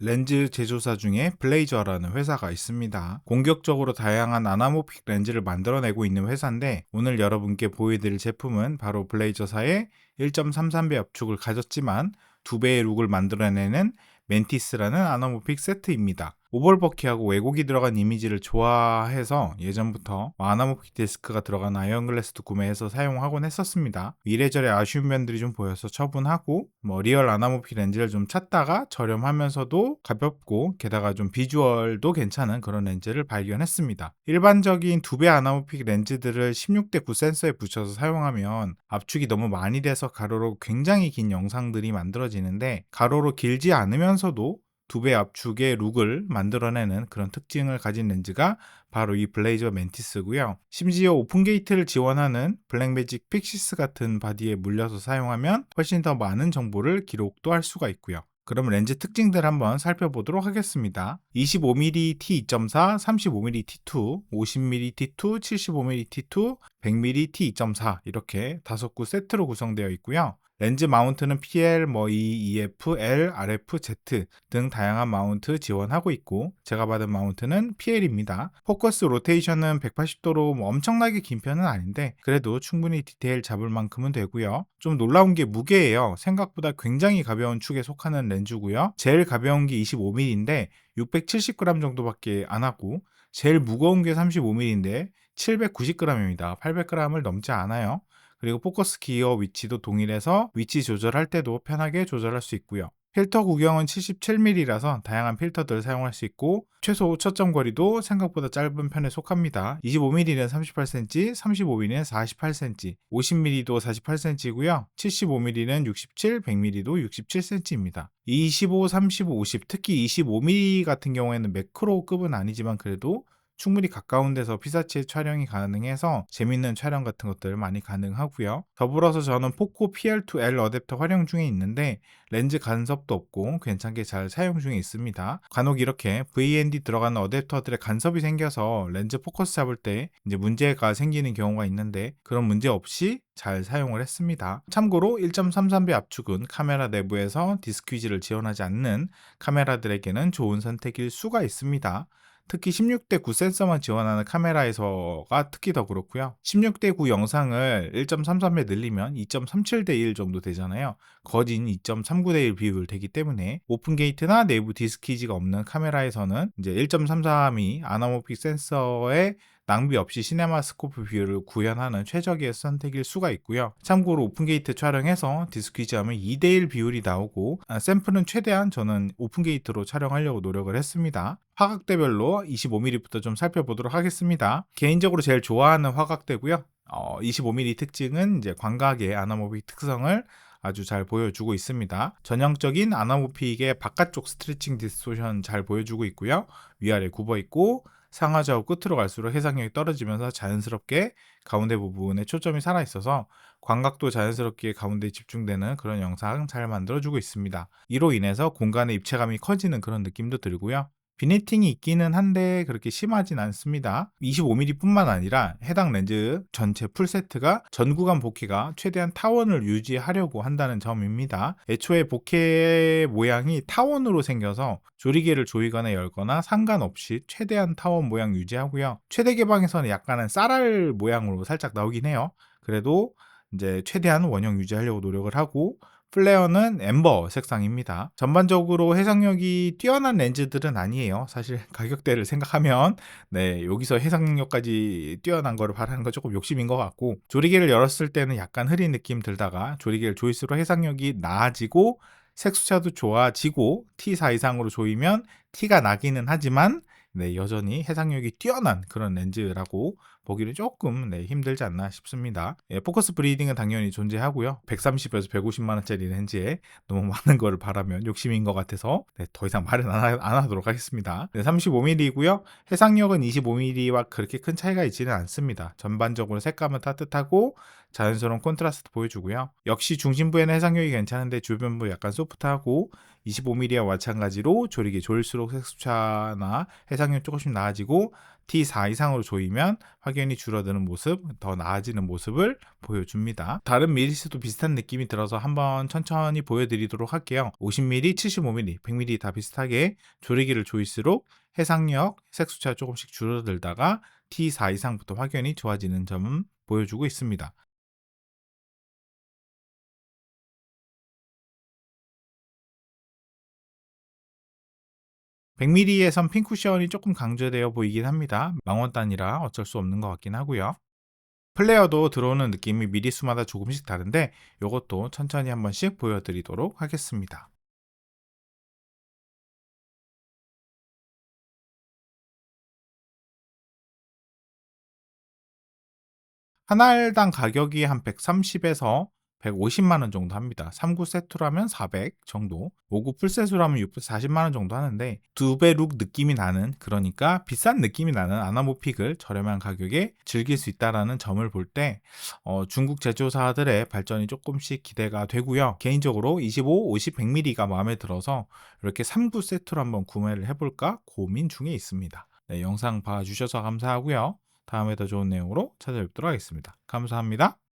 렌즈 제조사 중에 블레이저라는 회사가 있습니다. 공격적으로 다양한 아나모픽 렌즈를 만들어내고 있는 회사인데 오늘 여러분께 보여드릴 제품은 바로 블레이저사의 1.33배 압축을 가졌지만 2배의 룩을 만들어내는 멘티스라는 아나모픽 세트입니다. 오벌버키하고 왜곡이 들어간 이미지를 좋아해서 예전부터 아나모픽 디스크가 들어간 아이언글래스도 구매해서 사용하곤 했었습니다. 이래저래 아쉬운 면들이 좀 보여서 처분하고 뭐 리얼 아나모픽 렌즈를 좀 찾다가 저렴하면서도 가볍고 게다가 좀 비주얼도 괜찮은 그런 렌즈를 발견했습니다. 일반적인 두 배 아나모픽 렌즈들을 16대 9 센서에 붙여서 사용하면 압축이 너무 많이 돼서 가로로 굉장히 긴 영상들이 만들어지는데 가로로 길지 않으면서도 두 배 압축의 룩을 만들어내는 그런 특징을 가진 렌즈가 바로 이 블레이저 멘티스고요. 심지어 오픈 게이트를 지원하는 블랙매직 픽시스 같은 바디에 물려서 사용하면 훨씬 더 많은 정보를 기록도 할 수가 있고요. 그럼 렌즈 특징들 한번 살펴보도록 하겠습니다. 25mm T2.4, 35mm T2, 50mm T2, 75mm T2, 100mm T2.4 이렇게 다섯 구 세트로 구성되어 있고요. 렌즈 마운트는 PL, 뭐 E, EF, L, RF, Z 등 다양한 마운트 지원하고 있고 제가 받은 마운트는 PL입니다. 포커스 로테이션은 180도로 뭐 엄청나게 긴 편은 아닌데 그래도 충분히 디테일 잡을 만큼은 되고요. 좀 놀라운 게 무게예요. 생각보다 굉장히 가벼운 축에 속하는 렌즈고요. 제일 가벼운 게 25mm인데 670g 정도밖에 안 하고 제일 무거운 게 35mm인데 790g입니다. 800g을 넘지 않아요. 그리고 포커스 기어 위치도 동일해서 위치 조절할 때도 편하게 조절할 수 있고요. 필터 구경은 77mm라서 다양한 필터들을 사용할 수 있고 최소 초점 거리도 생각보다 짧은 편에 속합니다. 25mm는 38cm, 35mm는 48cm, 50mm도 48cm이고요. 75mm는 67, 100mm도 67cm입니다. 25, 35, 50, 특히 25mm 같은 경우에는 매크로급은 아니지만 그래도 충분히 가까운 데서 피사체 촬영이 가능해서 재밌는 촬영 같은 것들 많이 가능하고요. 더불어서 저는 포코 PR2L 어댑터 활용 중에 있는데 렌즈 간섭도 없고 괜찮게 잘 사용 중에 있습니다. 간혹 이렇게 VND 들어가는 어댑터들의 간섭이 생겨서 렌즈 포커스 잡을 때 이제 문제가 생기는 경우가 있는데 그런 문제 없이 잘 사용을 했습니다. 참고로 1.33배 압축은 카메라 내부에서 디스퀴즈를 지원하지 않는 카메라들에게는 좋은 선택일 수가 있습니다. 특히 16대 9 센서만 지원하는 카메라에서가 특히 더 그렇고요. 16대 9 영상을 1.33배 늘리면 2.37대 1 정도 되잖아요. 거진 2.39대 1 비율 되기 때문에 오픈 게이트나 내부 디스키지가 없는 카메라에서는 이제 1.33이 아나모픽 센서의 낭비 없이 시네마스코프 비율을 구현하는 최적의 선택일 수가 있고요. 참고로 오픈게이트 촬영해서 디스퀴즈하면 2대1 비율이 나오고 아, 샘플은 최대한 저는 오픈게이트로 촬영하려고 노력을 했습니다. 화각대별로 25mm부터 좀 살펴보도록 하겠습니다. 개인적으로 제일 좋아하는 화각대고요. 어, 25mm 특징은 이제 광각의 아나모빅 특성을 아주 잘 보여주고 있습니다. 전형적인 아나모픽의 바깥쪽 스트레칭 디스토션 잘 보여주고 있고요. 위아래 굽어 있고 상하좌우 끝으로 갈수록 해상력이 떨어지면서 자연스럽게 가운데 부분에 초점이 살아 있어서 광각도 자연스럽게 가운데에 집중되는 그런 영상 잘 만들어주고 있습니다. 이로 인해서 공간의 입체감이 커지는 그런 느낌도 들고요. 비네팅이 있기는 한데 그렇게 심하진 않습니다. 25mm 뿐만 아니라 해당 렌즈 전체 풀세트가 전 구간 복회가 최대한 타원을 유지하려고 한다는 점입니다. 애초에 복회 모양이 타원으로 생겨서 조리개를 조이거나 열거나 상관없이 최대한 타원 모양 유지하고요. 최대 개방에서는 약간은 쌀알 모양으로 살짝 나오긴 해요. 그래도 이제 최대한 원형 유지하려고 노력을 하고 플레어는 엠버 색상입니다. 전반적으로 해상력이 뛰어난 렌즈들은 아니에요. 사실 가격대를 생각하면 네 여기서 해상력까지 뛰어난 거를 바라는 건 조금 욕심인 것 같고 조리개를 열었을 때는 약간 흐린 느낌 들다가 조리개를 조일수록 해상력이 나아지고 색수차도 좋아지고 T4 이상으로 조이면 T가 나기는 하지만 네, 여전히 해상력이 뛰어난 그런 렌즈라고 보기는 조금 네, 힘들지 않나 싶습니다. 예, 포커스 브리딩은 당연히 존재하고요. 130에서 150만 원짜리 렌즈에 너무 많은 거를 바라면 욕심인 것 같아서 네, 더 이상 말은 안, 하, 안 하 도록 하겠습니다. 네, 35mm이고요. 해상력은 25mm와 그렇게 큰 차이가 있지는 않습니다. 전반적으로 색감은 따뜻하고 자연스러운 콘트라스트 보여주고요. 역시 중심부에는 해상력이 괜찮은데 주변부 약간 소프트하고 25mm와 마찬가지로 조리개 조일수록 색수차나 해상률 조금씩 나아지고 T4 이상으로 조이면 확연히 줄어드는 모습, 더 나아지는 모습을 보여줍니다. 다른 미리스도 비슷한 느낌이 들어서 한번 천천히 보여드리도록 할게요. 50mm, 75mm, 100mm 다 비슷하게 조리개를 조일수록 해상력, 색수차 조금씩 줄어들다가 T4 이상부터 확연히 좋아지는 점은 보여주고 있습니다. (100mm) 에선 핀 쿠션이 조금 강조되어 보이긴 합니다. 망원단이라 어쩔 수 없는 것 같긴 하고요. 플레이어도 들어오는 느낌이 미리 수마다 조금씩 다른데 이것도 천천히 한 번씩 보여드리도록 하겠습니다. 한 알당 가격이 한 130에서 150만 원 정도 합니다. 3구 세트라면 400 정도, 5구 풀세트라면 640만 원 정도 하는데 두 배 룩 느낌이 나는 그러니까 비싼 느낌이 나는 아나모픽을 저렴한 가격에 즐길 수 있다라는 점을 볼때 어, 중국 제조사들의 발전이 조금씩 기대가 되고요. 개인적으로 25, 50, 100mm가 마음에 들어서 이렇게 3구 세트로 한번 구매를 해볼까 고민 중에 있습니다. 네, 영상 봐주셔서 감사하고요. 다음에 더 좋은 내용으로 찾아뵙도록 하겠습니다. 감사합니다.